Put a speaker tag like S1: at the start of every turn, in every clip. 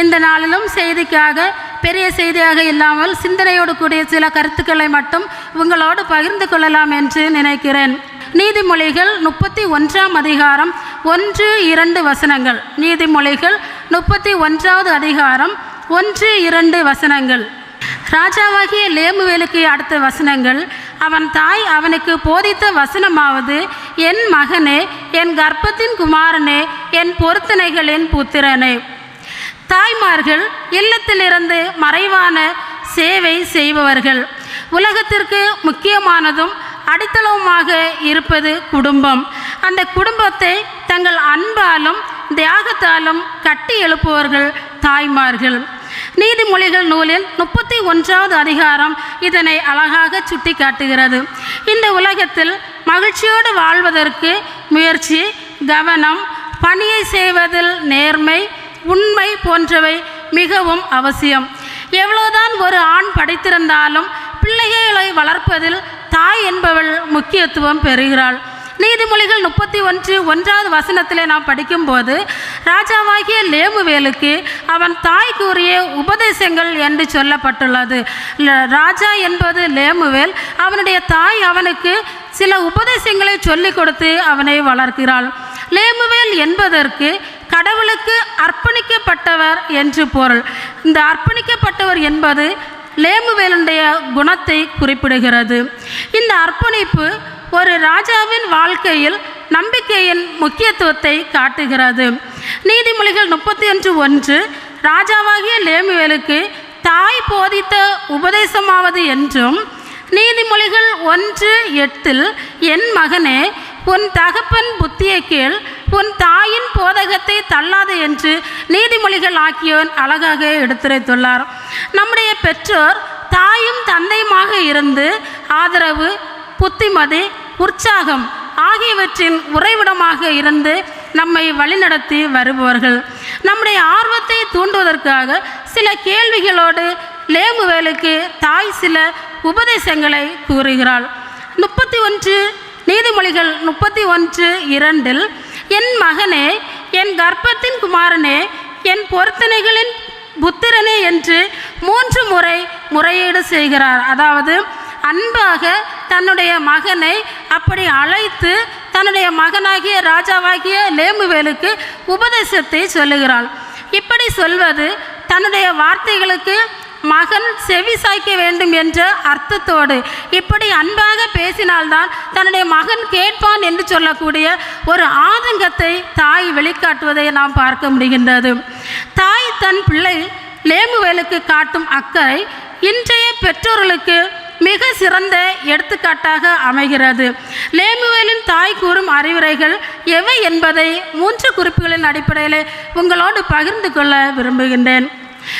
S1: இந்த நாளிலும் செய்திக்காக பெரிய செய்தியாக இல்லாமல் சிந்தனையோடு கூடிய சில கருத்துக்களை மட்டும் உங்களோடு பகிர்ந்து கொள்ளலாம் என்று நினைக்கிறேன். நீதிமொழிகள் முப்பத்தி ஒன்றாம் அதிகாரம் ஒன்று இரண்டு வசனங்கள். நீதிமொழிகள் முப்பத்தி ஒன்றாவது அதிகாரம் ஒன்று இரண்டு வசனங்கள். ராஜாவாகிய லேமுவேலுக்கு அடுத்த வசனங்கள் அவன் தாய் அவனுக்கு போதித்த வசனமாவது என் மகனே என் கர்ப்பத்தின் குமாரனே என் பொருத்தனைகளின் புத்திரனே. தாய்மார்கள் இல்லத்திலிருந்து மறைவான சேவை செய்பவர்கள். உலகத்திற்கு முக்கியமானதும் அடித்தளவுமாக இருப்பது குடும்பம். அந்த குடும்பத்தை தங்கள் அன்பாலும் தியாகத்தாலும் கட்டி எழுப்புவர்கள் தாய்மார்கள். நீதிமொழிகள் நூலில் முப்பத்தி ஒன்றாவது அதிகாரம் இதனை அழகாக சுட்டி காட்டுகிறது இந்த உலகத்தில் மகிழ்ச்சியோடு வாழ்வதற்கு முயற்சி கவனம் பணியை செய்வதில் நேர்மை உண்மை போன்றவை மிகவும் அவசியம். எவ்வளவுதான் ஒரு ஆண் படித்திருந்தாலும் பிள்ளைகளை வளர்ப்பதில் தாய் என்பவள் முக்கியத்துவம் பெறுகிறாள். நீதிமொழிகள் முப்பத்தி ஒன்று ஒன்றாவது வசனத்திலே நாம் படிக்கும்போது ராஜாவாகிய லேமுவேலுக்கு அவன் தாய் கூறிய உபதேசங்கள் என்று சொல்லப்பட்டுள்ளது. ராஜா என்பது லேமுவேல் அவனுடைய தாய் அவனுக்கு சில உபதேசங்களை சொல்லிக் கொடுத்து அவனை வளர்க்கிறாள். லேமுவேல் என்பதற்கு கடவுளுக்கு அர்ப்பணிக்கப்பட்டவர் என்று பொருள். இந்த அர்ப்பணிக்கப்பட்டவர் என்பது லேமுவேலுடைய குணத்தை குறிப்பிடுகிறது. இந்த அர்ப்பணிப்பு ஒரு ராஜாவின் வாழ்க்கையில் நம்பிக்கையின் முக்கியத்துவத்தை காட்டுகிறது. நீதிமொழிகள் முப்பத்தி அஞ்சு ஒன்று ராஜாவாகிய லேமுவேலுக்கு தாய் போதித்த உபதேசமாவது என்றும் நீதிமொழிகள் ஒன்று எட்டில் என் மகனே உன் தகப்பன் புத்தியை கேள். உன் தாயின் போதகத்தை தள்ளாது என்று நீதிமொழிகள் ஆக்கியவன் அழகாக எடுத்துரைத்துள்ளார். நம்முடைய பெற்றோர் தாயும் தந்தையுமாக இருந்து ஆதரவு புத்திமதி உற்சாகம் ஆகியவற்றின் உறைவிடமாக இருந்து நம்மை வழிநடத்தி வருபவர்கள். நம்முடைய ஆர்வத்தை தூண்டுவதற்காக சில கேள்விகளோடு லேமுவேலுக்கு தாய் சில உபதேசங்களை கூறுகிறாள். முப்பத்தி ஒன்று நீதிமொழிகள் முப்பத்தி ஒன்று இரண்டில் என் மகனே என் கர்ப்பத்தின் குமாரனே என் பொருத்தனைகளின் புத்திரனே என்று மூன்று முறை முறையீடு செய்கிறார். அதாவது அன்பாக தன்னுடைய மகனை அப்படி அழைத்து தன்னுடைய மகனாகிய ராஜாவாகிய லேமுவேலுக்கு உபதேசத்தை சொல்லுகிறாள். இப்படி சொல்வது தன்னுடைய வார்த்தைகளுக்கு மகன் செவி சாய்க்க வேண்டும் என்ற அர்த்தத்தோடு இப்படி அன்பாக பேசினால்தான் தன்னுடைய மகன் கேட்பான் என்று சொல்லக்கூடிய ஒரு ஆதங்கத்தை தாய் வெளிக்காட்டுவதை நாம் பார்க்க முடிகின்றது. தாய் தன் பிள்ளை லேமுவேலுக்கு காட்டும் அக்கறை இன்றைய பெற்றோர்களுக்கு மிக சிறந்த எடுத்துக்காட்டாக அமைகிறது. லேமுவேலின் தாய் கூறும் அறிவுரைகள் எவை என்பதை மூன்று குறிப்புகளின் அடிப்படையில் உங்களோடு பகிர்ந்து கொள்ள விரும்புகின்றேன்.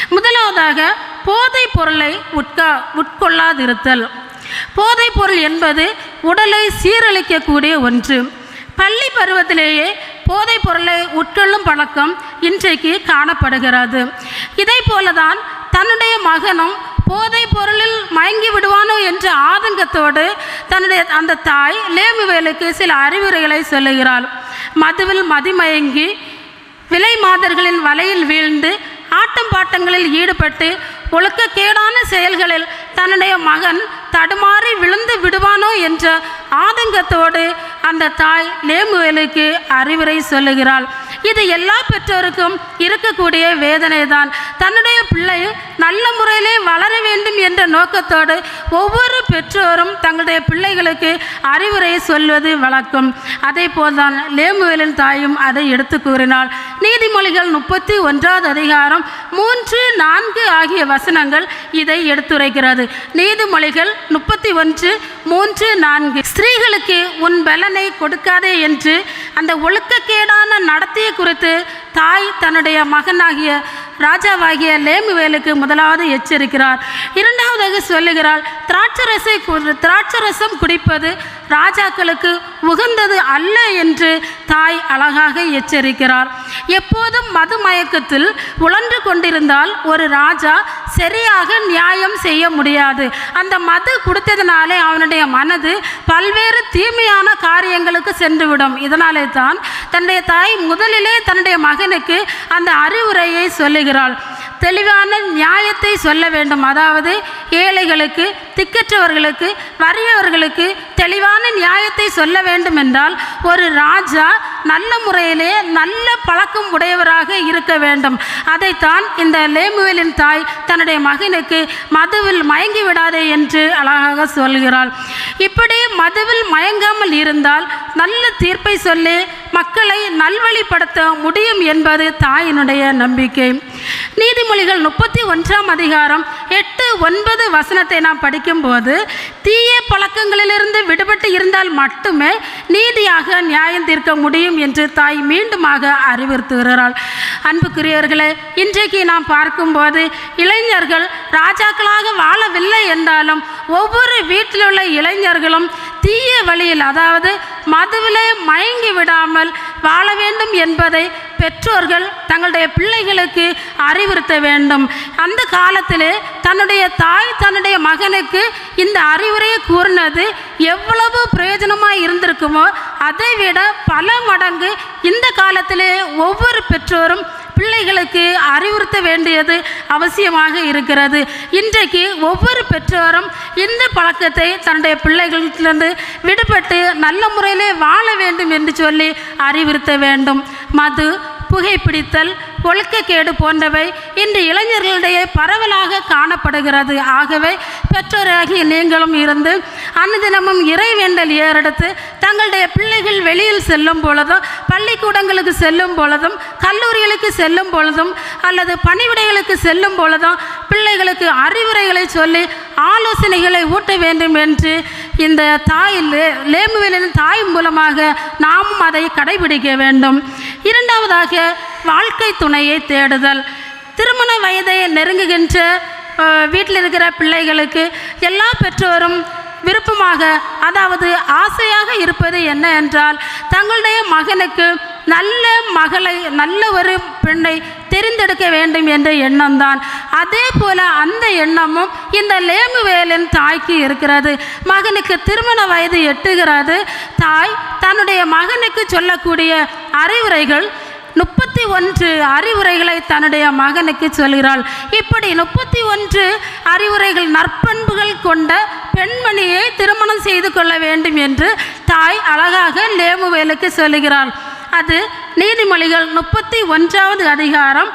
S1: முதலாவதாக போதைப் பொருளை உட்கா உட்கொள்ளாதிருத்தல். போதைப் பொருள் என்பது உடலை சீரழிக்கக்கூடிய ஒன்று. பள்ளி பருவத்திலேயே போதைப் பொருளை உட்கொள்ளும் பழக்கம் இன்றைக்கு காணப்படுகிறது. இதை போலதான் தன்னுடைய மகனும் போதைப் பொருளில் மயங்கி விடுவானோ என்ற ஆதங்கத்தோடு தன்னுடைய அந்த தாய் லேமுவேலுக்கு சில அறிவுரைகளை சொல்லுகிறாள். மதுவில் மதிமயங்கி விலை மாதர்களின் வலையில் வீழ்ந்து ஆட்டம் பாட்டங்களில் ஈடுபட்டு ஒழுக்கக்கேடான செயல்களில் தன்னுடைய மகன் தடுமாறி விழுந்து விடுவானோ என்ற ஆதங்கத்தோடு அந்த தாய் லேமுவேலுக்கு அறிவுரை சொல்லுகிறாள். இது எல்லா பெற்றோருக்கும் இருக்கக்கூடிய வேதனை தான் தன்னுடைய பிள்ளை நல்ல முறையிலே வளர வேண்டும் என்ற நோக்கத்தோடு ஒவ்வொரு பெற்றோரும் தங்களுடைய பிள்ளைகளுக்கு அறிவுரை சொல்வது வழக்கம். அதே போல்தான் லேமுவேலின் தாயும் அதை எடுத்து கூறினாள். நீதிமொழிகள் முப்பத்தி ஒன்றாவது அதிகாரம் மூன்று நான்கு ஆகிய வசனங்கள் இதை எடுத்துரைக்கிறது. நீதிமொழிகள் முப்பத்தி ஒன்று மூன்று நான்கு. ஸ்திரீகளுக்கு உன் பலனை கொடுக்காதே என்று அந்த ஒழுக்கக்கேடான நடத்தையை குறித்து தாய் தன்னுடைய மகனாகிய ராஜாவாகிய லேமுவேலுக்கு முதலாவது எச்சரிக்கிறார். இரண்டாவதாக சொல்லுகிறாள் திராட்சரசை திராட்சரசம் குடிப்பது ராஜாக்களுக்கு உகந்தது அல்ல என்று தாய் அழகாக எச்சரிக்கிறார். எப்போதும் மது மயக்கத்தில் உழன்று கொண்டிருந்தால் ஒரு ராஜா சரியாக நியாயம் செய்ய முடியாது. அந்த மது கொடுத்ததுனாலே அவனுடைய மனது பல்வேறு தீமையான காரியங்களுக்கு சென்றுவிடும். இதனாலே தான் தன்னுடைய தாய் முதலிலே தன்னுடைய மகனுக்கு அந்த அறிவுரையை சொல்லுகிறாள். தெளிவான நியாயத்தை சொல்ல வேண்டும். அதாவது ஏழைகளுக்கு திக்கற்றவர்களுக்கு வறியவர்களுக்கு தெளிவான நியாயத்தை சொல்ல வேண்டும் என்றால் ஒரு ராஜா நல்ல முறையிலே நல்ல பழக்கம் உடையவராக இருக்க வேண்டும். அதைத்தான் இந்த லேமுவேலின் தாய் தன்னுடைய மகனுக்கு மதுவில் மயங்கி விடாதே என்று அழகாக சொல்கிறாள். இப்படி மதுவில் மயங்காமல் இருந்தால் நல்ல தீர்ப்பை சொல்லி மக்களை நல்வழிப்படுத்த முடியும் என்பது தாயினுடைய நம்பிக்கை. நீதிமொழிகள் முப்பத்தி ஒன்றாம் அதிகாரம் எட்டு ஒன்பது வசனத்தை நாம் படிக்கும்போது தீய பழக்கங்களிலிருந்து விடுபட்டு இருந்தால் மட்டுமே நீதியாக நியாயம் தீர்க்க முடியும் என்று தாய் மீண்டுமாக அறிவுறுத்துகிறாள். அன்புக்குரியவர்களே இன்றைக்கு நாம் பார்க்கும்போது இளைஞர்கள் ராஜாக்களாக வாழவில்லை என்றாலும் ஒவ்வொரு வீட்டில் உள்ள இளைஞர்களும் தீய வழியில் அதாவது மதுவிலே மயங்கி விடாமல் வாழ வேண்டும் என்பதை பெற்றோர்கள் தங்களுடைய பிள்ளைகளுக்கு அறிவுறுத்த வேண்டும். அந்த காலத்திலே தன்னுடைய தாய் தன்னுடைய மகனுக்கு இந்த அறிவுரையை கூறினது எவ்வளவு பிரயோஜனமாக இருந்திருக்குமோ அதை விட பல மடங்கு இந்த காலத்திலே ஒவ்வொரு பெற்றோரும் பிள்ளைகளுக்கு அறிவுறுத்த வேண்டியது அவசியமாக இருக்கிறது. இன்றைக்கு ஒவ்வொரு பெற்றோரும் இந்த பழக்கத்தை தன்னுடைய பிள்ளைகளிலிருந்து விடுபட்டு நல்ல முறையிலே வாழ வேண்டும் என்று சொல்லி அறிவுறுத்த வேண்டும். மது புகைப்பிடித்தல் ஒழுக்கக்கேடு போன்றவை இன்று இளைஞர்களிடையே பரவலாக காணப்படுகிறது. ஆகவே பெற்றோராகிய நீங்களும் இருந்து அனுதினமும் இறைவேண்டல் ஏறெடுத்து தங்களுடைய பிள்ளைகள் வெளியில் செல்லும் பொழுதும் பள்ளிக்கூடங்களுக்கு செல்லும் பொழுதும் கல்லூரிகளுக்கு செல்லும் பொழுதும் அல்லது பணிவிடைகளுக்கு செல்லும் பொழுதும் பிள்ளைகளுக்கு அறிவுரைகளை சொல்லி ஆலோசனைகளை ஊட்ட வேண்டும் என்று இந்த தாய் லேமுவேலின் தாய் மூலமாக நாமும் அதை கடைபிடிக்க வேண்டும். இரண்டாவதாக வாழ்க்கை துணையை தேடுதல். திருமண வயதை நெருங்குகின்ற வீட்டில் இருக்கிற பிள்ளைகளுக்கு எல்லா பெற்றோரும் விருப்பமாக அதாவது ஆசையாக இருப்பது என்ன என்றால் தங்களுடைய மகனுக்கு நல்ல மகளை நல்ல ஒரு பெண்ணை தெரிந்தெடுக்க வேண்டும் என்ற எண்ணம்தான். அதே போல அந்த எண்ணமும் இந்த லேமுவேலின் தாய்க்கு இருக்கிறது. மகனுக்கு திருமண வயது எட்டுகிறது. தாய் தன்னுடைய மகனுக்கு சொல்லக்கூடிய அறிவுரைகள் முப்பத்தி ஒன்று அறிவுரைகளை தன்னுடைய மகனுக்கு சொல்கிறாள். இப்படி முப்பத்தி ஒன்று அறிவுரைகள் நற்பண்புகள் கொண்ட பெண்மணியை திருமணம் செய்து கொள்ள வேண்டும் என்று தாய் அழகாக லேமுவேலுக்கு சொல்லுகிறாள் அது நீதிமொழிகள் முப்பத்தி ஒன்றாவது அதிகாரம்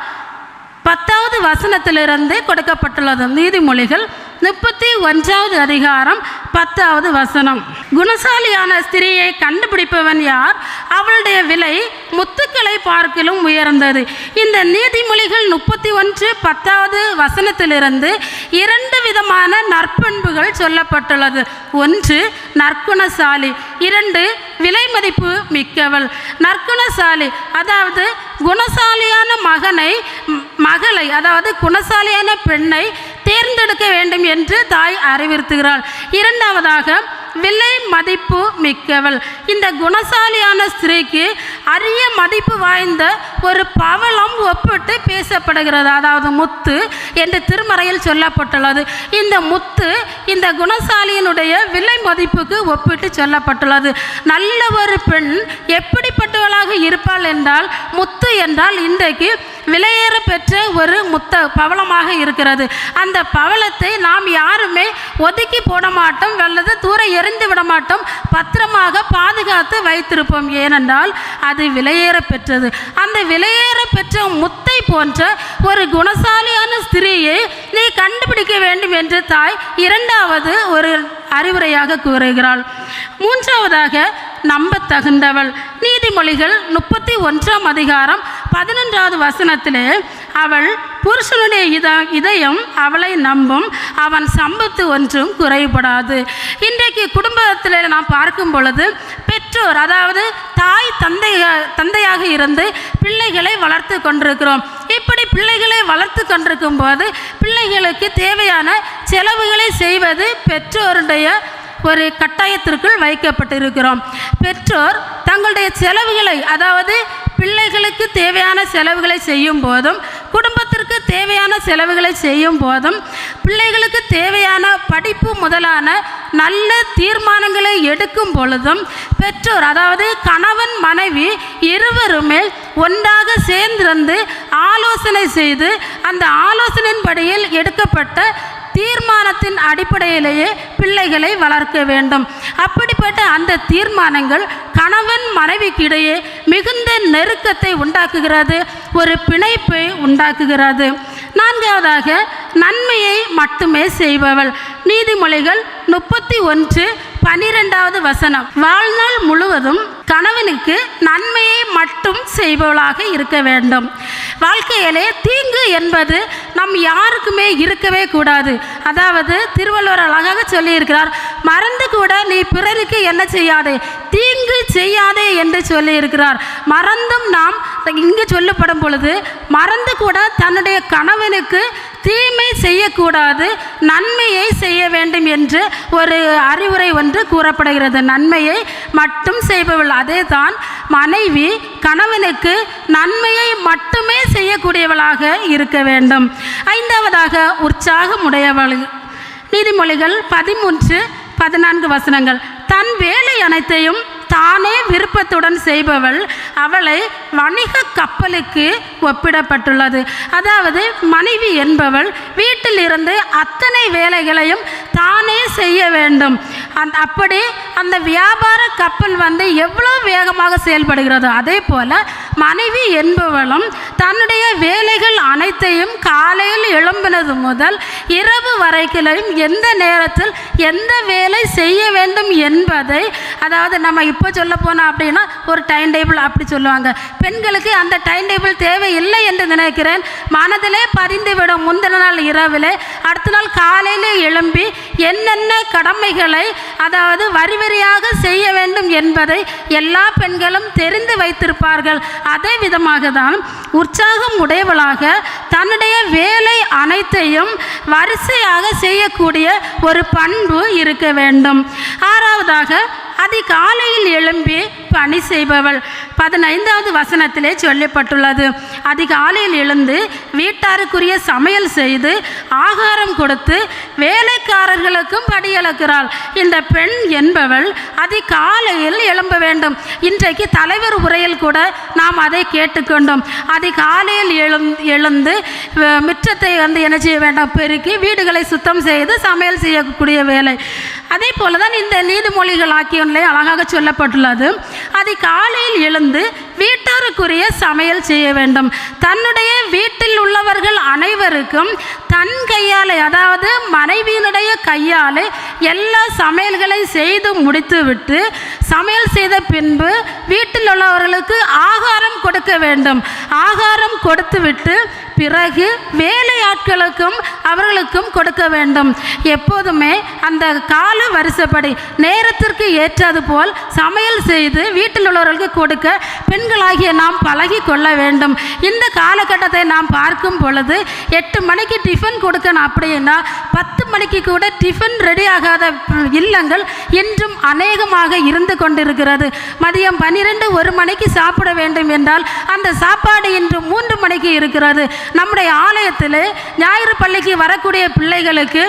S1: பத்தாவது வசனத்திலிருந்து கொடுக்கப்பட்டுள்ளது. நீதிமொழிகள் முப்பத்தி ஒன்றாவது அதிகாரம் பத்தாவது வசனம். குணசாலியான ஸ்திரியை கண்டுபிடிப்பவன் யார்? அவளுடைய விலை முத்துக்களை பார்க்கிலும் உயர்ந்தது. இந்த நீதிமொழிகள் முப்பத்தி ஒன்று பத்தாவது வசனத்திலிருந்து இரண்டு விதமான நற்பண்புகள் சொல்லப்பட்டுள்ளது. ஒன்று நற்குணசாலி இரண்டு விலை மதிப்பு மிக்கவள். நற்குணசாலி அதாவது குணசாலியான மகனை மகளை அதாவது குணசாலியான பெண்ணை தேர்ந்தெடுக்க வேண்டும் என்று தாய் அறிவுறுத்துகிறாள். இரண்டாவதாக விலை மதிப்பு மிக்கவள். இந்த குணசாலியான ஸ்திரீக்கு அரிய மதிப்பு வாய்ந்த ஒரு பவளம் ஒப்பிட்டு பேசப்படுகிறது. அதாவது முத்து என்று திருமறையில் சொல்லப்பட்டுள்ளது. இந்த முத்து இந்த குணசாலியினுடைய விலை மதிப்புக்கு ஒப்பிட்டு சொல்லப்பட்டுள்ளது. நல்ல ஒரு பெண் எப்படிப்பட்டவளாக இருப்பாள் என்றால் முத்து என்றால் இன்றைக்கு விலையேற பெற்ற ஒரு முத்த பவளமாக இருக்கிறது. அந்த பவளத்தை நாம் யார் ஒதுக்கி போட மாட்டோம் அல்லது தூர எறிந்து விட மாட்டோம் பத்திரமாக பாதுகாத்து வைத்திருப்போம். ஏனென்றால் அது விலையேற பெற்றது. அந்த விலையேற பெற்ற முத்தை போன்ற ஒரு குணசாலியான ஸ்திரீயை நீ கண்டுபிடிக்க வேண்டும் என்று தாய் இரண்டாவது ஒரு அறிவுரையாக கூறுகிறாள். மூன்றாவதாக நம்பத்தகுந்தவள். நீதிமொழிகள் முப்பத்தி ஒன்றாம் அதிகாரம் பதினொன்றாவது வசனத்திலே அவள் புருஷனுடைய இத இதயம் அவளை நம்பும். அவன் சம்பத்து ஒன்றும் குறைபடாது. இன்றைக்கு குடும்பத்தில் நாம் பார்க்கும் பொழுது பெற்றோர் அதாவது தாய் தந்தை தந்தையாக இருந்து பிள்ளைகளை வளர்த்து கொண்டிருக்கிறோம். இப்படி பிள்ளைகளை வளர்த்து கொண்டிருக்கும் போது பிள்ளைகளுக்கு தேவையான செலவுகளை செய்வது பெற்றோருடைய ஒரு கட்டாயத்திற்குள் வைக்கப்பட்டிருக்கிறோம். பெற்றோர் தங்களுடைய செலவுகளை அதாவது பிள்ளைகளுக்கு தேவையான செலவுகளை செய்யும் போதும் குடும்பத்திற்கு தேவையான செலவுகளை செய்யும் போதும் பிள்ளைகளுக்கு தேவையான படிப்பு முதலான நல்ல தீர்மானங்களை எடுக்கும் பொழுதும் பெற்றோர் அதாவது கணவன் மனைவி இருவருமே ஒன்றாக சேர்ந்திருந்து ஆலோசனை செய்து அந்த ஆலோசனையின்படியில் எடுக்கப்பட்ட தீர்மானத்தின் அடிப்படையிலேயே பிள்ளைகளை வளர்க்க வேண்டும். அப்படிப்பட்ட அந்த தீர்மானங்கள் கணவன் மனைவிக்கிடையே மிகுந்த நெருக்கத்தை உண்டாக்குகிறது ஒரு பிணைப்பை உண்டாக்குகிறது. நான்காவதாக நன்மையை மட்டுமே செய்பவள். நீதிமொழிகள் முப்பத்தி ஒன்று பனிரெண்டாவது வசனம். வாழ்நாள் முழுவதும் கணவனுக்கு நன்மையை மட்டும் செய்பவளாக இருக்க வேண்டும். வாழ்க்கையிலே தீங்கு என்பது நம் யாருக்குமே இருக்கவே கூடாது. அதாவது திருவள்ளுவர் அழகாக சொல்லியிருக்கிறார் மறந்து கூட நீ பிறருக்கு என்ன செய்யாதே? தீங்கு செய்யாதே என்று சொல்லியிருக்கிறார். மறந்தும் நாம் இங்கு சொல்லப்படும் பொழுது மறந்து கூட தன்னுடைய கணவனுக்கு தீமை செய்யக்கூடாது நன்மையை செய்ய வேண்டும் என்று ஒரு அறிவுரை ஒன்று கூறப்படுகிறது. நன்மையை மட்டும் செய்பவள் அதே தான் மனைவி கணவனுக்கு நன்மையை மட்டுமே செய்யக்கூடியவளாக இருக்க வேண்டும். ஐந்தாவதாக உற்சாகம் உடையவள். நீதிமொழிகள் பதிமூன்று பதினான்கு வசனங்கள். தன் வேலை அனைத்தையும் தானே விருப்பத்துடன் செய்பவள் அவளை வணிக கப்பலுக்கு ஒப்பிடப்பட்டுள்ளது. அதாவது மனைவி என்பவள் வீட்டில் இருந்து அத்தனை வேலைகளையும் தானே செய்ய வேண்டும். அந் அப்படி அந்த வியாபார கப்பல் வந்து எவ்வளோ வேகமாக செயல்படுகிறதோ அதே போல் மனைவி என்பவளும் தன்னுடைய வேலைகள் அனைத்தையும் காலையில் எழும்பினது முதல் இரவு வரைக்கிலையும் எந்த நேரத்தில் எந்த வேலை செய்ய வேண்டும் என்பதை அதாவது நம்ம இப்போ சொல்ல போனோம் அப்படின்னா ஒரு டைம் டேபிள் அப்படி சொல்லுவாங்க. பெண்களுக்கு அந்த டைம் டேபிள் தேவையில்லை என்று நினைக்கிறேன். மனதிலே பதிந்துவிடும் முந்தின நாள் இரவிலே அடுத்த நாள் காலையிலே எழும்பி என்னென்ன கடமைகளை அதாவது வரி வரியாக செய்ய வேண்டும் என்பதை எல்லா பெண்களும் தெரிந்து வைத்திருப்பார்கள். அதே விதமாக தான் உற்சாகம் உடையவளாக தன்னுடைய வேலை அனைத்தையும் வரிசையாக செய்யக்கூடிய ஒரு பண்பு இருக்க வேண்டும். ஆறாவதாக அதிகாலையில் எழும்பி பணி செய்பவள். பதினைந்தாவது வசனத்திலே சொல்லப்பட்டுள்ளது. அதிகாலையில் எழுந்து வீட்டாருக்குரிய சமையல் செய்து ஆகாரம் கொடுத்து வேலைக்காரர்களுக்கும் படியளக்கிறாள். இந்த பெண் என்பவள் அதிகாலையில் எழும்ப வேண்டும். இன்றைக்கு தலைவர் உரையில் கூட நாம் அதை கேட்டுக்கொண்டோம். அதிகாலையில் எழும் எழுந்து அஹ், முற்றத்தை வந்து என்ன செய்ய வேண்டாம்? பெருக்கி வீடுகளை சுத்தம் செய்து சமையல் செய்யக்கூடிய வேலை. அதே போல தான் இந்த நீதிமொழிகள் ஆக்கியொன்றிலே அழகாக சொல்லப்பட்டுள்ளது. அதை காலையில் எழுந்து வீட்டாருக்குரிய சமையல் செய்ய வேண்டும். தன்னுடைய வீட்டில் உள்ளவர்கள் அனைவருக்கும் தன் கையாலே அதாவது மனைவியினுடைய கையாலே எல்லா சமையல்களை செய்து முடித்துவிட்டு சமையல் செய்த பின்பு வீட்டில் உள்ளவர்களுக்கு ஆகாரம் கொடுக்க வேண்டும். ஆகாரம் கொடுத்துவிட்டு பிறகு வேலையாட்களுக்கும் அவர்களுக்கும் கொடுக்க வேண்டும். எப்போதுமே அந்த கால வரிசைப்படி நேரத்திற்கு ஏற்றது போல் சமையல் செய்து வீட்டில் உள்ளவர்களுக்கு கொடுக்க பெண்களாகிய நாம் பழகி கொள்ள வேண்டும். இந்த காலகட்டத்தை நாம் பார்க்கும் பொழுது எட்டு மணிக்கு டிஃபன் கொடுக்கணும் அப்படின்னா பத்து மணிக்கு கூட டிஃபன் ரெடி ஆகாத இல்லங்கள் இன்றும் அநேகமாக இருந்து கொண்டிருக்கிறது. மதியம் பன்னிரெண்டு ஒரு மணிக்கு சாப்பிட வேண்டும் என்றால் அந்த சாப்பாடு இன்று மூன்று மணிக்கு இருக்கிறது. நம்முடைய ஆலயத்தில் ஞாயிறு பள்ளிக்கு வரக்கூடிய பிள்ளைகளுக்கு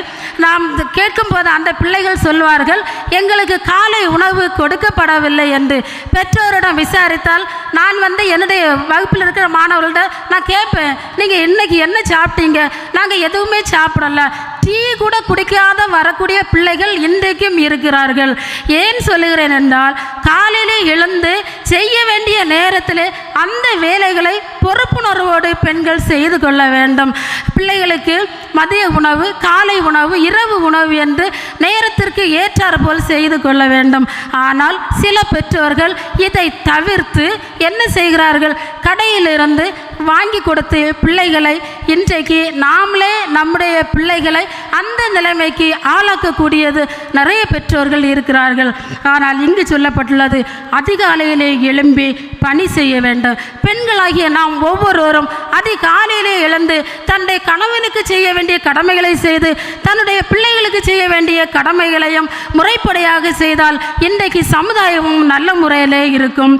S1: நாம் கேட்கும் போது அந்த பிள்ளைகள் சொல்வார்கள் எங்களுக்கு காலை உணவு கொடுக்கப்படவில்லை என்று. பெற்றோரிடம் விசாரித்தால் நான் வந்து என்னுடைய வகுப்பில் இருக்கிற மாணவர்கள்ட்ட நான் கேட்பேன். நீங்கள் இன்றைக்கி என்ன சாப்பிட்டீங்க? நாங்கள் எதுவுமே சாப்பிடல. டீ கூட குடிக்காத வரக்கூடிய பிள்ளைகள் இன்றைக்கும் இருக்கிறார்கள். ஏன் சொல்லுகிறேன் என்றால் காலையிலே எழுந்து செய்ய வேண்டிய நேரத்தில் அந்த வேலைகளை பொறுப்புணர்வோடு பெண்கள் செய்து கொள்ள வேண்டும். பிள்ளைகளுக்கு மதிய உணவு காலை உணவு இரவு உணவு என்று நேரத்திற்கு ஏற்றாறு போல் செய்து கொள்ள வேண்டும். ஆனால் சில பெற்றோர்கள் இதை தவிர்த்து என்ன செய்கிறார்கள்? கடையிலிருந்து வாங்கி கொடுத்து பிள்ளைகளை இன்றைக்கு நாமளே நம்முடைய பிள்ளைகளை அந்த நிலைமைக்கு ஆளாக்கக்கூடியது நிறைய பெற்றோர்கள் இருக்கிறார்கள். ஆனால் இங்கு சொல்லப்பட்டுள்ளது அதிகாலையிலே எழும்பி பணி செய்ய வேண்டும். பெண்களாகிய நாம் ஒவ்வொருவரும் அதிகாலையிலே எழுந்து தன்னுடைய கணவனுக்கு செய்ய வேண்டிய கடமைகளை செய்து தன்னுடைய பிள்ளைகளுக்கு செய்ய வேண்டிய கடமைகளையும் முறைப்படையாக செய்தால் இன்றைக்கு சமுதாயமும் நல்ல முறையிலே இருக்கும்.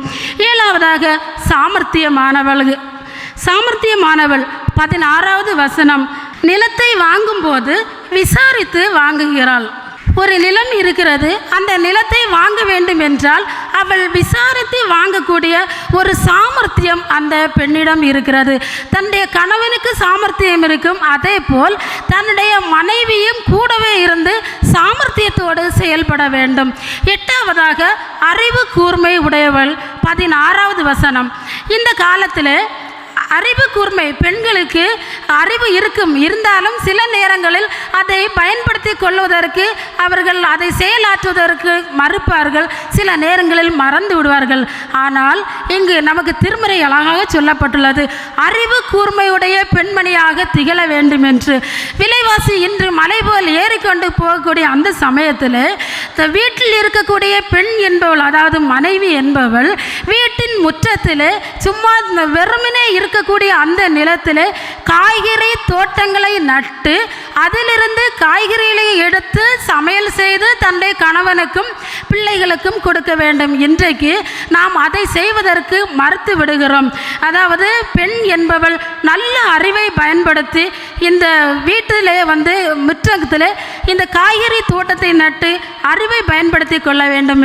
S1: ஏழாவதாக சாமர்த்தியமானவர்கள் சாமர்த்தியமானவள். பதினாறாவது வசனம். நிலத்தை வாங்கும்போது விசாரித்து வாங்குகிறாள். ஒரு நிலம் இருக்கிறது. அந்த நிலத்தை வாங்க வேண்டும் என்றால் அவள் விசாரித்து வாங்கக்கூடிய ஒரு சாமர்த்தியம் அந்த பெண்ணிடம் இருக்கிறது. தன்னுடைய கணவனுக்கு சாமர்த்தியம் இருக்கும். அதே போல் தன்னுடைய மனைவியும் கூடவே இருந்து சாமர்த்தியத்தோடு செயல்பட வேண்டும். எட்டாவதாக அறிவு கூர்மை உடையவள். பதினாறாவது வசனம். இந்த காலத்தில் அறிவு கூர்மை. பெண்களுக்கு அறிவு இருக்கும். இருந்தாலும் சில நேரங்களில் அதை பயன்படுத்தி கொள்வதற்கு அவர்கள் அதை செயலாற்றுவதற்கு மறுப்பார்கள். சில நேரங்களில் மறந்து விடுவார்கள். ஆனால் இங்கு நமக்கு திருமறை அழகாக சொல்லப்பட்டுள்ளது. அறிவு கூர்மையுடைய பெண்மணியாக திகழ வேண்டும் என்று விலைவாசி இன்று மலை போல் ஏறிக்கொண்டு போகக்கூடிய அந்த சமயத்தில் வீட்டில் இருக்கக்கூடிய பெண் என்பவள் அதாவது மனைவி என்பவள் வீட்டின் முற்றத்தில் சும்மா வெறுமனே இருக்க இருக்கக்கூடிய அந்த நிலத்தில் காய்கறி தோட்டங்களை நட்டு அதிலிருந்து காய்கறிகளை எடுத்து சமையல் செய்து தன்னுடைய கணவனுக்கும் பிள்ளைகளுக்கும் கொடுக்க வேண்டும். இன்றைக்கு நாம் அதை செய்வதற்கு மறுத்து விடுகிறோம். அதாவது பெண் என்பவள் நல்ல அறிவை பயன்படுத்தி இந்த வீட்டிலே வந்து முற்றத்தில் இந்த காய்கறி தோட்டத்தை நட்டு அறிவை பயன்படுத்தி கொள்ள வேண்டும்.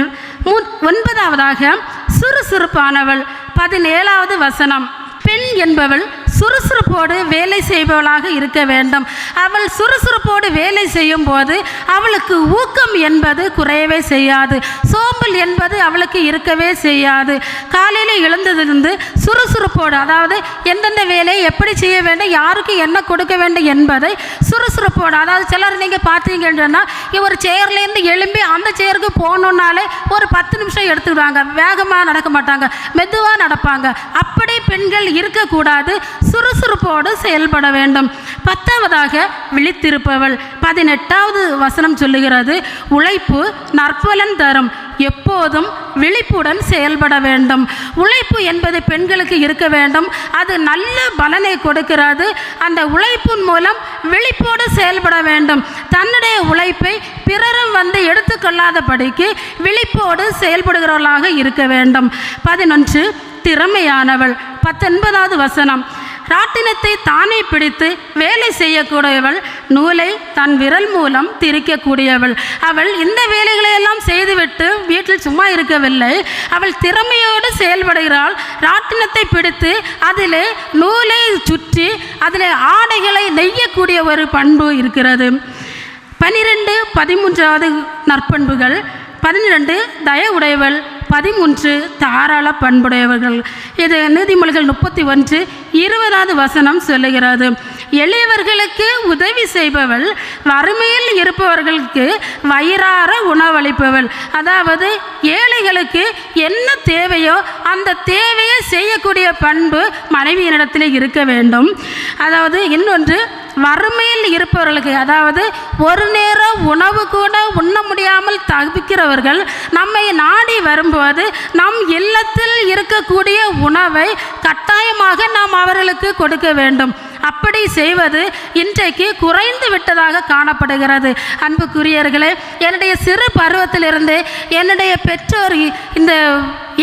S1: ஒன்பதாவதாக சுறுசுறுப்பானவள். பதினேழாவது வசனம். பெண் என்பவள் சுறுசுறுப்போடு வேலை செய்பவளாக இருக்க வேண்டும். அவள் சுறுசுறுப்போடு வேலை செய்யும் போது அவளுக்கு ஊக்கம் என்பது குறையவே செய்யாது. சோம்பல் என்பது அவளுக்கு இருக்கவே செய்யாது. காலையில் எழுந்ததிலிருந்து சுறுசுறுப்போடு அதாவது எந்தெந்த வேலையை எப்படி செய்ய வேண்டும் யாருக்கு என்ன கொடுக்க வேண்டும் என்பதை சுறுசுறுப்போடு அதாவது சிலர் நீங்கள் பார்த்தீங்கன்னா ஒரு சேர்லேருந்து எழும்பி அந்த சேருக்கு போகணுன்னாலே ஒரு பத்து நிமிஷம் எடுத்துக்கிடுவாங்க வேகமாக நடக்க மாட்டாங்க. மெதுவாக நடப்பாங்க. அப்படி பெண்கள் இருக்கக்கூடாது. சுறுசுறுப்போடு செயல்பட வேண்டும். பத்தாவதாக விழித்திருப்பவள். பதினெட்டாவது வசனம் சொல்லுகிறது உழைப்பு நற்பலன் தரும். எப்போதும் விழிப்புடன் செயல்பட வேண்டும். உழைப்பு என்பது பெண்களுக்கு இருக்க வேண்டும். அது நல்ல பலனை கொடுக்கிறது. அந்த உழைப்பின் மூலம் விழிப்போடு செயல்பட வேண்டும். தன்னுடைய உழைப்பை பிறரும் வந்து எடுத்துக்கொள்ளாதபடிக்கு விழிப்போடு செயல்படுகிறவர்களாக இருக்க வேண்டும். பதினொன்று திறமையானவள். பத்தொன்பதாவது வசனம் ராட்டினத்தை தானே பிடித்து வேலை செய்யக்கூடியவள் நூலை தன் விரல் மூலம் திரிக்கக்கூடியவள். அவள் இந்த வேலைகளை எல்லாம் செய்துவிட்டு வீட்டில் சும்மா இருக்கவில்லை. அவள் திறமையோடு செயல்படுகிறாள். ராட்டினத்தை பிடித்து அதிலே நூலை சுற்றி அதிலே ஆடைகளை நெய்யக்கூடிய ஒரு பண்பு இருக்கிறது. பனிரெண்டு பதிமூன்றாவது நற்பண்புகள். பன்னிரண்டு தயவுடையவள். பதிமூன்று தாராள பண்புடையவர்கள். இது நீதிமொழிகள் முப்பத்தி ஒன்று இருபதாவது வசனம் சொல்லுகிறது. எளியவர்களுக்கு உதவி செய்பவள் வறுமையில் இருப்பவர்களுக்கு வயிறார உணவளிப்பவள். அதாவது ஏழைகளுக்கு என்ன தேவையோ அந்த தேவையை செய்யக்கூடிய பண்பு மனைவியினிடத்தில் இருக்க வேண்டும். அதாவது இன்னொன்று வறுமையில் இருப்பவர்களுக்கு அதாவது ஒரு நேரம் உணவு கூட உண்ண முடியாமல் தவிக்கிறவர்கள் நம்மை நாடி வரும்போது நம் இல்லத்தில் இருக்கக்கூடிய உணவை கட்டாயமாக நாம் அவர்களுக்கு கொடுக்க வேண்டும். அப்படி செய்வது இன்றைக்கு குறைந்து விட்டதாக காணப்படுகிறது. அன்புக்குரியர்களே என்னுடைய சிறு பருவத்திலிருந்து என்னுடைய பெற்றோர் இந்த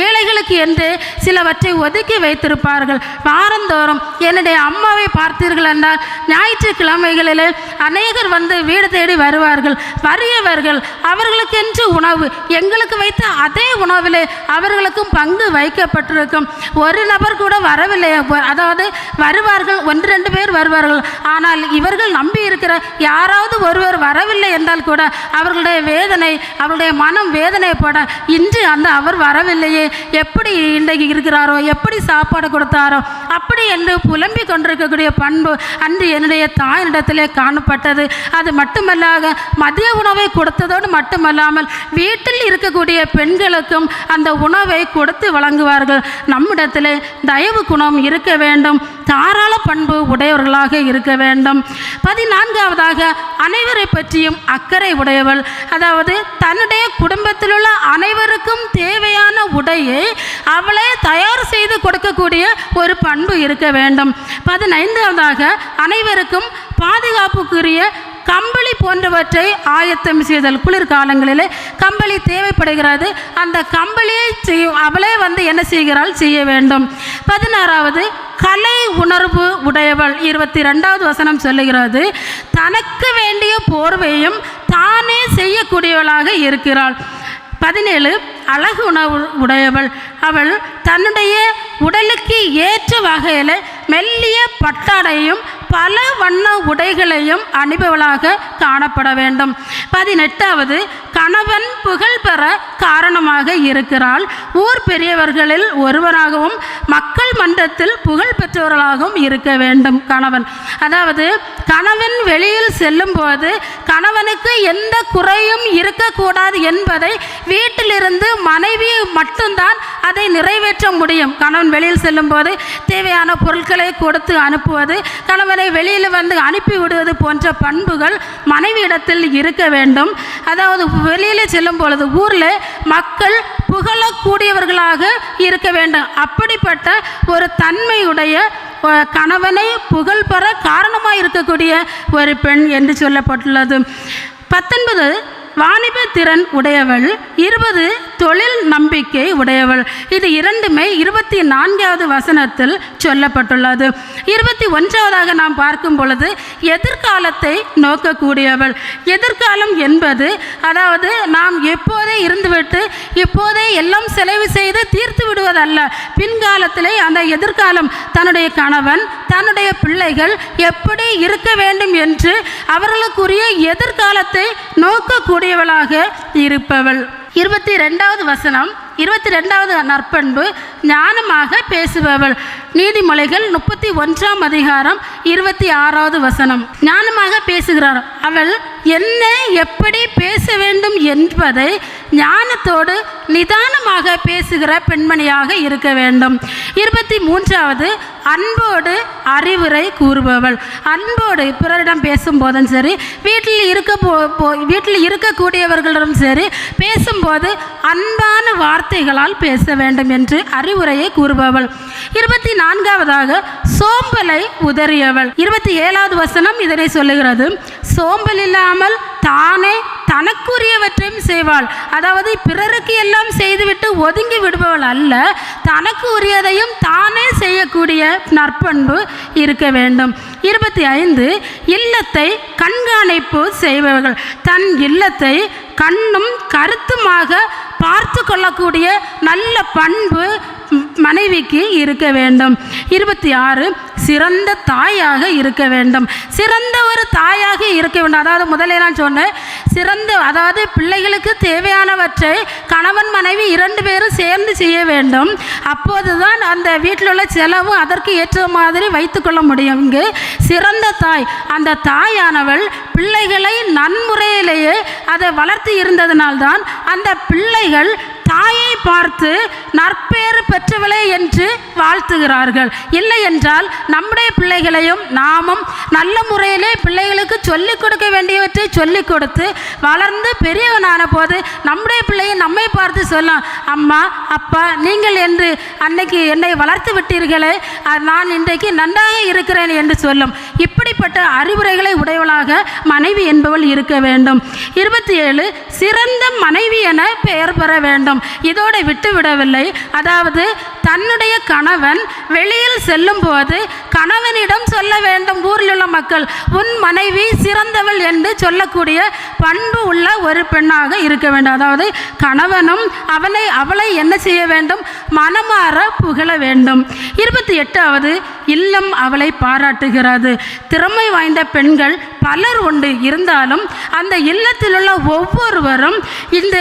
S1: ஏழைகளுக்கு என்று சிலவற்றை ஒதுக்கி வைத்திருப்பார்கள். வாரந்தோறும் என்னுடைய அம்மாவை பார்த்தீர்கள் என்றால் ஞாயிற்றுக்கிழமைகளில் அநேகர் வந்து வீடு தேடி வருவார்கள். வறியவர்கள் அவர்களுக்கென்று உணவு எங்களுக்கு வைத்த அதே உணவிலே அவர்களுக்கும் பங்கு வைக்கப்பட்டிருக்கும். ஒரு நபர் கூட வரவில்லை. அதாவது வருவார்கள் ஒன்று ரெண்டு பேர் வருவார்கள். ஆனால் இவர்கள் நம்பி இருக்கிற யாராவது ஒருவர் வரவில்லை என்றால் கூட அவர்களுடைய வேதனை அவருடைய மனம் வேதனைப்பட இன்று அந்த அவர் வரவில்லையே. எப்படி இன்றைக்கு இருக்கிறாரோ எப்படி சாப்பாடு கொடுத்தாரோ அப்படி என்று புலம்பிக் கொண்டிருக்கக்கூடிய பண்பு அன்று என்னுடைய தாயினிடத்திலே காணப்பட்டது. அது மட்டுமல்லாக மதிய உணவை கொடுத்ததோடு மட்டுமல்லாமல் வீட்டில் இருக்கக்கூடிய பெண்களுக்கும் அந்த உணவை கொடுத்து வழங்குவார்கள். நம்மிடத்திலே தயவு குணம் இருக்க வேண்டும். தாராள பண்பு உடையவர்களாக இருக்க வேண்டும். பதினான்காவதாக அனைவரை பற்றியும் அக்கறை உடையவள். அதாவது தன்னுடைய குடும்பத்தில் உள்ள அனைவருக்கும் தேவையான உடையை அவளே தயார் செய்து கொடுக்கக்கூடிய ஒரு பண்பு இருக்க வேண்டும். பதினைந்தாவதாக அனைவருக்கும் பாதுகாப்புக்குரிய கம்பளி போன்றவற்றை ஆயத்தம் செய்தல் குளிர்காலங்களிலே கம்பளி தேவைப்படுகிறது. அந்த கம்பளியை செய்யும் அவளே வந்து என்ன செய்கிறாள்? செய்ய வேண்டும். பதினாறாவது கலை உணர்வு உடையவள். இருபத்தி ரெண்டாவது வசனம் சொல்லுகிறது தனக்கு வேண்டிய போர்வையும் தானே செய்யக்கூடியவளாக இருக்கிறாள். பதினேழு அழகு உணவு உடையவள். அவள் தன்னுடைய உடலுக்கு ஏற்ற வகையில் மெல்லிய பட்டாடையும் பல வண்ண உடைகளையும் அணிபவளாக காணப்பட வேண்டும். பதினெட்டாவது கணவன் புகழ் பெற காரணமாக இருக்கிறாள். ஊர் பெரியவர்களில் ஒருவராகவும் மக்கள் மன்றத்தில் புகழ் பெற்றவர்களாகவும் இருக்க வேண்டும் கணவன். அதாவது கணவன் வெளியில் செல்லும்போது கணவனுக்கு எந்த குறையும் இருக்கக்கூடாது என்பதை வீட்டிலிருந்து மனைவி மட்டும்தான் அதை நிறைவேற்ற முடியும். கணவன் வெளியில் செல்லும்போது தேவையான பொருட்களை கொடுத்து அனுப்புவது கணவனை வெளியில் வந்து அனுப்பி விடுவது போன்ற பண்புகள் மனைவியிடத்தில் இருக்க வேண்டும். அதாவது வெளியில் செல்லும் பொழுது ஊரில் மக்கள் புகழக்கூடியவர்களாக இருக்க வேண்டும். அப்படிப்பட்ட ஒரு தன்மையுடைய கணவனை புகழ் பெற காரணமாக இருக்கக்கூடிய ஒரு பெண் என்று சொல்லப்பட்டுள்ளது. பத்தொன்பது வாணிப திறன் உடையவள் இருபது தொழில் நம்பிக்கை உடையவள். இது இரண்டுமே இருபத்தி நான்காவது வசனத்தில் சொல்லப்பட்டுள்ளது. இருபத்தி ஒன்றாவதாக நாம் பார்க்கும் பொழுது எதிர்காலத்தை நோக்கக்கூடியவள். எதிர்காலம் என்பது அதாவது நாம் எப்போதே இருந்துவிட்டு இப்போதே எல்லாம் செலவு செய்து தீர்த்து விடுவதல்ல. பின்காலத்திலே அந்த எதிர்காலம் தன்னுடைய கணவன் தன்னுடைய பிள்ளைகள் எப்படி இருக்க வேண்டும் என்று அவர்களுக்குரிய எதிர்காலத்தை நோக்கக்கூடியவளாக இருப்பவள். இருபத்தி ரெண்டாவது வசனம் இருபத்தி ரெண்டாவது நற்பண்பு ஞானமாக பேசுபவள். நீதிமொழிகள் முப்பத்தி ஒன்றாம் அதிகாரம் இருபத்தி ஆறாவது வசனம். ஞானமாக பேசுகிறார். அவள் என்ன எப்படி பேச வேண்டும் என்பதை ஞானத்தோடு நிதானமாக பேசுகிற பெண்மணியாக இருக்க வேண்டும். இருபத்தி மூன்றாவது அன்போடு அறிவுரை கூறுபவள். அன்போடு பிறரிடம் பேசும்போதும் சரி வீட்டில் இருக்க போ வீட்டில் இருக்கக்கூடியவர்களிடம் சரி பேசும்போது அன்பான வார்த்தைகளால் பேச வேண்டும் என்று அறிவுரையை கூறுபவள். இருபத்தி நான்காவதாக சோம்பலை உதறியவள். இருபத்தி ஏழாவது வசனம் இதனை சொல்லுகிறது. சோம்பல் இல்லாமல் தானே தனக்குரியவற்றையும் செய்வாள். அதாவது பிறருக்கு எல்லாம் செய்துவிட்டு ஒதுங்கி விடுபவள் அல்ல தனக்கு உரியதையும் தானே செய்யக்கூடிய நற்பண்பு இருக்க வேண்டும். இருபத்தி ஐந்து இல்லத்தை கண்காணிப்பு செய்பவர்கள். தன் இல்லத்தை கண்ணும் கருத்துமாக பார்த்து கொள்ளக்கூடிய நல்ல பண்பு மனைவிக்கு இருக்க வேண்டும். இருபத்தி ஆறு சிறந்த தாயாக இருக்க வேண்டும். சிறந்த ஒரு தாயாக இருக்க வேண்டும். அதாவது முதல்ல நான் சொன்னேன் சிறந்த அதாவது பிள்ளைகளுக்கு தேவையானவற்றை கணவன் மனைவி இரண்டு பேரும் சேர்ந்து செய்ய வேண்டும். அப்போதுதான் அந்த வீட்டில் உள்ள செலவு அதற்கு ஏற்ற மாதிரி வைத்துக்கொள்ள முடியும். இங்கு சிறந்த தாய் அந்த தாயானவள் பிள்ளைகளை நன்முறையிலேயே அதை வளர்த்து இருந்ததினால்தான் அந்த பிள்ளைகள் தாயை பார்த்து நற்பேறு பெற்றவளே என்று வாழ்த்துகிறார்கள். இல்லை என்றால் நம்முடைய பிள்ளைகளையும் நாமும் நல்ல முறையிலே பிள்ளைகளுக்கு சொல்லிக் கொடுக்க வேண்டியவற்றை சொல்லிக் கொடுத்து வளர்ந்து பெரியவனான போது நம்முடைய பிள்ளையை நம்மை பார்த்து சொல்லலாம் அம்மா அப்பா நீங்கள் என்று அன்னைக்கு என்னை வளர்த்து விட்டீர்களே நான் இன்றைக்கு நன்றாக இருக்கிறேன் என்று சொல்லும். இப்படிப்பட்ட அறிவுரைகளை உடையவளாக மனைவி என்பவள் இருக்க வேண்டும். இருபத்தி ஏழு சிறந்த மனைவி என பெயர் பெற வேண்டும். இதோடு விட்டுவிடவில்லை. அதாவது தன்னுடைய கணவன் வெளியில் செல்லும்போது கணவனிடம் சொல்ல வேண்டும் ஊரில் உள்ள மக்கள் உன் மனைவி சிறந்தவள் என்று சொல்லக்கூடிய பண்பு உள்ள ஒரு பெண்ணாக இருக்க வேண்டும். அதாவது கணவனும் அவனை அவளை என்ன செய்ய வேண்டும்? மனமாற புகழ வேண்டும். இருபத்தி எட்டாவது இல்லம் அவளை பாராட்டுகிறது. திறமை வாய்ந்த பெண்கள் பலர் உண்டு. இருந்தாலும் அந்த இல்லத்தில் உள்ள ஒவ்வொருவரும் இந்த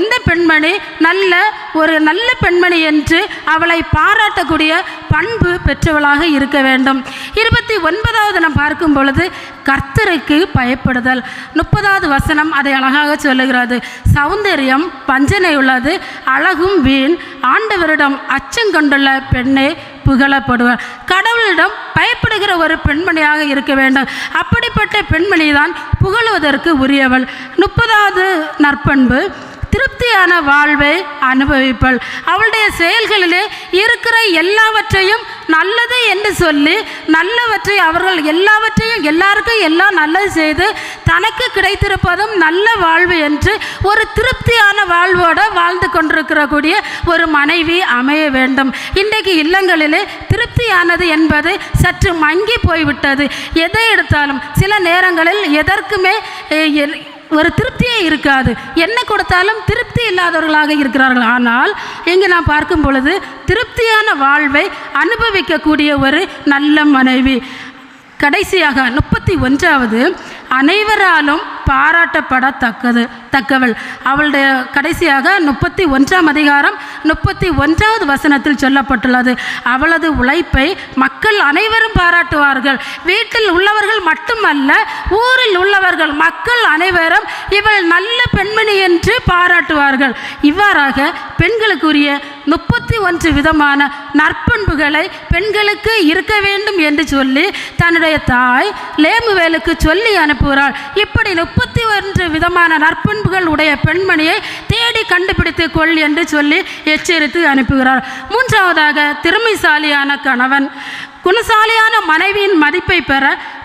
S1: இந்த பெண்மணி நல்ல ஒரு நல்ல பெண்மணி என்று அவளை பாராட்டக்கூடிய பண்பு பெற்றவளாக இருக்க வேண்டும். இருபத்தி ஒன்பதாவது நாம் பார்க்கும் பொழுது கர்த்தருக்கு பயப்படுதல். முப்பதாவது வசனம் அதை அழகாக சொல்லுகிறது. சௌந்தரியம் பஞ்சனை உள்ளது அழகும் வீண் ஆண்டவரிடம் அச்சம் கொண்டுள்ள பெண்ணே புகழப்படுவார். கடவுளிடம் பயப்படுகிற ஒரு பெண்மணியாக இருக்க வேண்டும். அப்படிப்பட்ட பெண்மணி தான் புகழுவதற்கு உரியவள். முப்பதாவது நற்பண்பு திருப்தியான வாழ்வை அனுபவிப்பள். அவளுடைய செயல்களிலே இருக்கிற எல்லாவற்றையும் நல்லது என்று சொல்லி நல்லவற்றை அவர்கள் எல்லாவற்றையும் எல்லாருக்கும் எல்லாம் நல்லது செய்து தனக்கு கிடைத்திருப்பதும் நல்ல வாழ்வு என்று ஒரு திருப்தியான வாழ்வோடு வாழ்ந்து கொண்டிருக்கக்கூடிய ஒரு மனைவி அமைய வேண்டும். இன்றைக்கு இல்லங்களிலே திருப்தியானது என்பது சற்று மங்கி போய்விட்டது. எதை எடுத்தாலும் சில நேரங்களில் எதற்குமே எல்- ஒரு திருப்தியே இருக்காது. என்ன கொடுத்தாலும் திருப்தி இல்லாதவர்களாக இருக்கிறார்கள். ஆனால் இங்கே நான் பார்க்கும் பொழுது திருப்தியான வாழ்வை அனுபவிக்கக்கூடிய ஒரு நல்ல மனைவி. கடைசியாக முப்பத்தி ஒன்றாவது அனைவராலும் பாராட்டப்படத்தக்கது. தக்கவள். அவளுடைய கடைசியாக முப்பத்தி ஒன்றாம் அதிகாரம் முப்பத்தி ஒன்றாவது வசனத்தில் சொல்லப்பட்டுள்ளது. அவளது உழைப்பை மக்கள் அனைவரும் பாராட்டுவார்கள். வீட்டில் உள்ளவர்கள் மட்டுமல்ல ஊரில் உள்ளவர்கள் மக்கள் அனைவரும் இவள் நல்ல பெண்மணி என்று பாராட்டுவார்கள். இவ்வாறாக பெண்களுக்குரிய முப்பத்தி ஒன்று விதமான நற்பண்புகளை பெண்களுக்கு இருக்க வேண்டும் என்று சொல்லி தன்னுடைய தாய் லேமுவேலுக்கு சொல்லி அனுப்புகிறாள். இப்படி முப்பத்தி ஒன்று விதமான நற்பண்பு நற்பண்புகள் உடைய பெண்மணியை தேடி கண்டுபிடித்து கொள் என்று சொல்லி எச்சரித்து அனுப்புகிறார். மூன்றாவதாக திறமைசாலியான கணவன். குணசாலியான மனைவியின் மதிப்பை பெற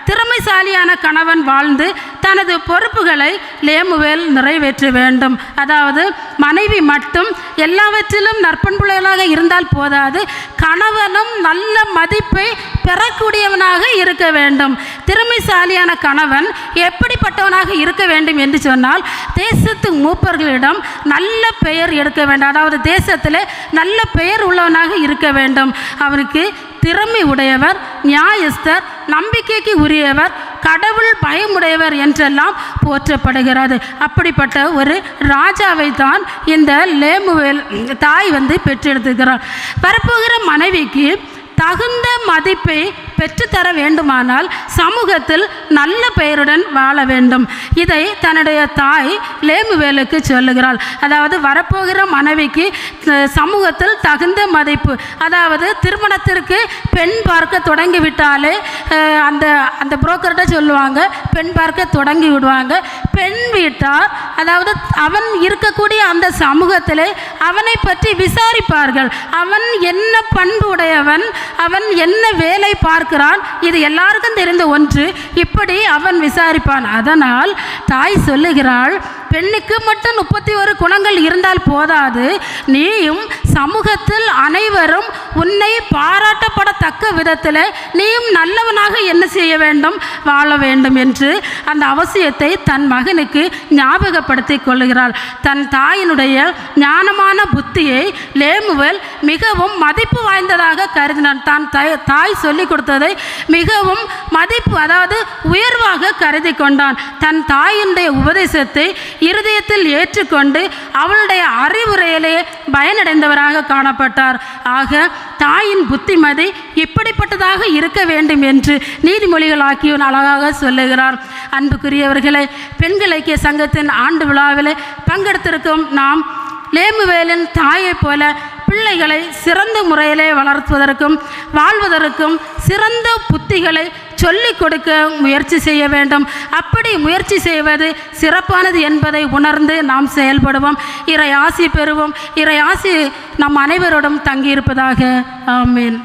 S1: திறமைசாலியான கணவன் வாழ்ந்து தனது பொறுப்புகளை லேமுவேல் நிறைவேற்ற வேண்டும். அதாவது மனைவி மட்டும் எல்லாவற்றிலும் நற்பண்புள்ளவனாக இருந்தால் போதாது. கணவனும் நல்ல மதிப்பை பெறக்கூடியவனாக இருக்க வேண்டும். திறமைசாலியான கணவன் எப்படிப்பட்டவனாக இருக்க வேண்டும் என்று சொன்னால் தேசத்து மூப்பர்களிடம் நல்ல பெயர் எடுக்க வேண்டும். அதாவது தேசத்தில் நல்ல பெயர் உள்ளவனாக இருக்க வேண்டும். அவனுக்கு திறமை உடையவர் நியாயஸ்தர் நம்பிக்கைக்கு உரியவர் கடவுள் பயமுடையவர் என்றெல்லாம் போற்றப்படுகிறது. அப்படிப்பட்ட ஒரு ராஜாவை தான் இந்த லேமுவேல் தாய் வந்து பெற்றெடுத்துக்கிறார் வரப்போகிற மனைவிக்கு தகுந்த மதிப்பை பெற்றுத்தர வேண்டுமானால் சமூகத்தில் நல்ல பெயருடன் வாழ வேண்டும். இதை தன்னுடைய தாய் லேமுவேலுக்கு சொல்லுகிறாள். அதாவது வரப்போகிற மனைவிக்கு சமூகத்தில் தகுந்த மதிப்பு அதாவது திருமணத்திற்கு பெண் பார்க்க தொடங்கிவிட்டாலே அந்த அந்த புரோக்கர்கிட்ட சொல்லுவாங்க பெண் பார்க்க தொடங்கி விடுவாங்க பெண் வீட்டார் அதாவது அவன் இருக்கக்கூடிய அந்த சமூகத்தில் அவனை பற்றி விசாரிப்பார்கள். அவன் என்ன பண்பு உடையவன் அவன் என்ன வேலை பார்க்கிறான் இது எல்லாருக்கும் தெரிந்த ஒன்று. இப்படி அவன் விசாரிப்பான். அதனால் தாய் சொல்லுகிறாள் பெண்ணுக்கு மட்டும் முப்பத்தி ஒரு குணங்கள் இருந்தால் போதாது. நீயும் சமூகத்தில் அனைவரும் உன்னை பாராட்டப்படத்தக்க விதத்தில் நீயும் நல்லவனாக என்ன செய்ய வேண்டும்? வாழ வேண்டும் என்று அந்த அவசியத்தை தன் மகனுக்கு ஞாபகப்படுத்தி கொள்ளுகிறாள் தன் தாயினுடைய ஞானமான புத்தியை லேமுவல் மிகவும் மதிப்பு வாய்ந்ததாக கருதினான். தான் தாய் தாய் சொல்லிக் கொடுத்ததை மிகவும் மதிப்பு அதாவது உயர்வாக கருதி கொண்டான். தன் தாயினுடைய உபதேசத்தை இருதயத்தில் ஏற்றுக்கொண்டு அவளுடைய அறிவுரையிலே பயனடைந்தவராக காணப்பட்டார். ஆக தாயின் புத்திமதி இப்படிப்பட்டதாக இருக்க வேண்டும் என்று நீதிமொழிகள் ஆக்கியவன் அழகாக சொல்லுகிறார். அன்புக்குரியவர்களே பெண்கள் ஐக்கிய சங்கத்தின் ஆண்டு விழாவில் பங்கெடுத்திருக்கும் நாம் லேமுவேலின் தாயைப் போல பிள்ளைகளை சிறந்த முறையிலே வளர்த்துவதற்கும் வாழ்வதற்கும் சிறந்த புத்திகளை சொல்லிக் கொடுக்க முயற்சி செய்ய வேண்டும். அப்படி முயற்சி செய்வது சிறப்பானது என்பதை உணர்ந்து நாம் செயல்படுவோம். இறை ஆசி பெறுவோம். இறை ஆசி நம் அனைவரோடும் தங்கியிருப்பதாக. ஆமீன்.